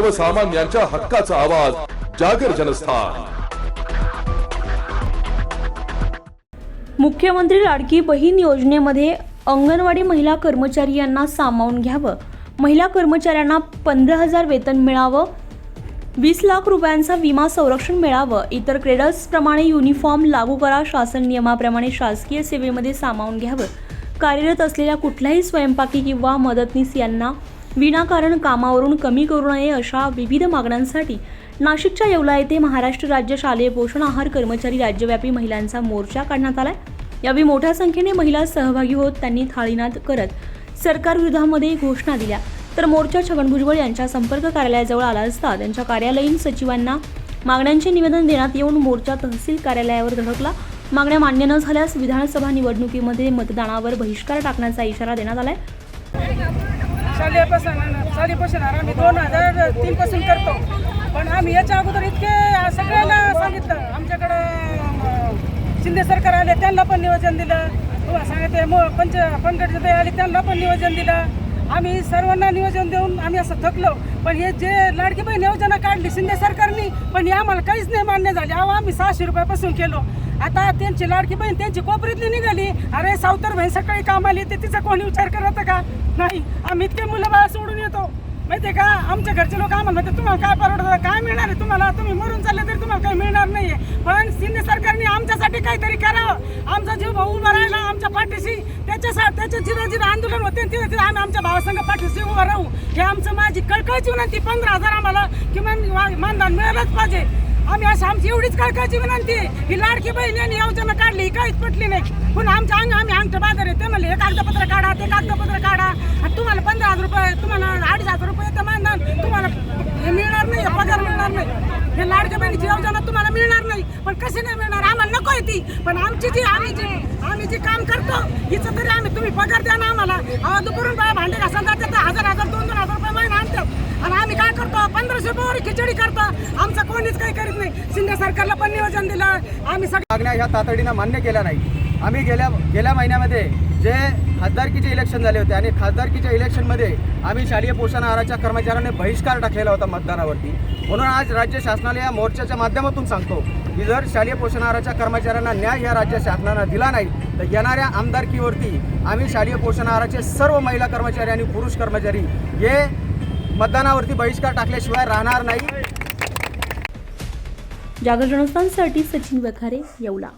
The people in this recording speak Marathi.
सर्वसामान्यांच्या हक्काचा आवाज जागर जनस्थान. मुख्यमंत्री लाडकी बहीण योजनेमध्ये अंगणवाडी महिला कर्मचारी यांना सामावून घ्यावं. महिला कर्मचाऱ्यांना पंधरा हजार वेतन मिळावं. वीस लाख रुपयांचा विमा संरक्षण मिळावं. इतर क्रेडर्सप्रमाणे युनिफॉर्म लागू करा. शासन नियमाप्रमाणे शासकीय सेवेमध्ये सामावून घ्यावं. कार्यरत असलेल्या कुठल्याही स्वयंपाकी किंवा मदतनीस यांना विनाकारण कामावरून कमी करू नये अशा विविध मागण्यांसाठी नाशिकच्या येवला येथे महाराष्ट्र राज्य शालेय पोषण आहार कर्मचारी राज्यव्यापी महिलांचा मोर्चा काढण्यात आलाय. यावेळी मोठ्या संख्येने महिला सहभागी होत त्यांनी थाळीनाद करत सरकारविरोधामध्ये घोषणा दिल्या. तर मोर्चा छगन भुजबळ यांच्या संपर्क कार्यालयाजवळ आला असता त्यांच्या कार्यालयीन सचिवांना मागण्यांचे निवेदन देण्यात येऊन मोर्चा तहसील कार्यालयावर धडकला. मागण्या मान्य न झाल्यास विधानसभा निवडणुकीमध्ये मतदानावर बहिष्कार टाकण्याचा इशारा देण्यात आलाय. शालेयपासून शालेय आम्ही दोन हजार तीनपासून करतो. पण आम्ही याच्या अगोदर इतके सगळ्यांना सांगितलं. आमच्याकडं शिंदे सरकार आले त्यांना पण नियोजन दिलं. तुम्हाला सांगते मग पंच पंकज ते आले त्यांना पण नियोजन दिलं. आम्ही सर्वांना नियोजन देऊन आम्ही असं थकलो. पण हे जे लाडकी बहीण नियोजन काढली शिंदे सरकारनी पण आम्हाला काहीच नाही मान्य झाले. अहो आम्ही सहाशे रुपयापासून केलो. आता त्यांची लाडकी बहीण त्यांची कोपरीतली निघाली. अरे सावतर बहीण सकाळी कामाला येते तिचा कोणी विचार करत का? नाही. आम्ही इतके मुलं बाळा सोडून येतो. माहिती का? आमच्या घरचे लोक आम्हाला म्हणते तुम्हाला काय परवडतं काय मिळणार आहे तुम्हाला? तुम्ही मरून चालले तरी तुम्हाला काही मिळणार नाहीये. पण शिंदे सरकारने आमच्यासाठी काहीतरी करावं. आमचा जीव भाऊ आमच्या पाठीशी त्याच्या त्याच्या जिरा आंदोलन होते तिथे तिथे आम्ही आमच्या भावासंघ पाठीशी उभं राहू. हे आमचं माझी कळकळची विनंती पंधरा हजार आम्हाला किमान मा- मानधन मिळालंच पाहिजे. आम्ही असं आमची एवढीच कळकळची विनंती. ही लाडकी बहीण यांनी योजना काढली ही काहीच पटली नाही. पण आमच्या अंग आम्ही अंगठ बाजार आहे म्हणले हे कागदपत्र काढा ते कागदपत्र काढा. आणि तुम्हाला पंधरा हजार रुपये तुम्हाला अडीच हजार रुपये तर मानधन. तुम्हाला हे मिळणार नाही पगार मिळणार नाही. हे लाडक्या बहिणीची योजना तुम्हाला मिळणार नाही. पण कशी नाही मिळणार? आहे ती पण आमची जी आम्ही जी आम्ही जे काम करतो हिचं तरी आम्ही तुम्ही पगार द्या ना आम्हाला. अहो दुपारून बाया भांडे घासायला जाते तर हजार हजार दोन दोन हजार रुपये महिना आणतात. आणि आम्ही काय करतो? पंधराशे रुपयावर खिचडी करतो. कोणीच काही करीत नाही. शिंदे सरकारला पण नियोजन दिलं. आम्ही सगळं मागण्या ह्या तातडीनं मान्य केल्या नाही आम्ही गेल्या गेल्या महिन्यामध्ये जे खासदारकीचे इलेक्शन झाले होते आणि खासदारकीच्या इलेक्शनमध्ये आम्ही शालेय पोषण आहाराच्या कर्मचाऱ्यांनी बहिष्कार टाकलेला होता मतदानावरती. म्हणून आज राज्य शासनाला या मोर्चाच्या माध्यमातून सांगतो की जर शालेय पोषण आहाराच्या कर्मचाऱ्यांना न्याय या राज्य शासनानं दिला नाही तर येणाऱ्या आमदारकीवरती आम्ही शालेय पोषण आहाराचे सर्व महिला कर्मचारी आणि पुरुष कर्मचारी हे मतदानावरती बहिष्कार टाकल्याशिवाय राहणार नाही. जागर जनस्थानसाठी सचिन वखारे येवला.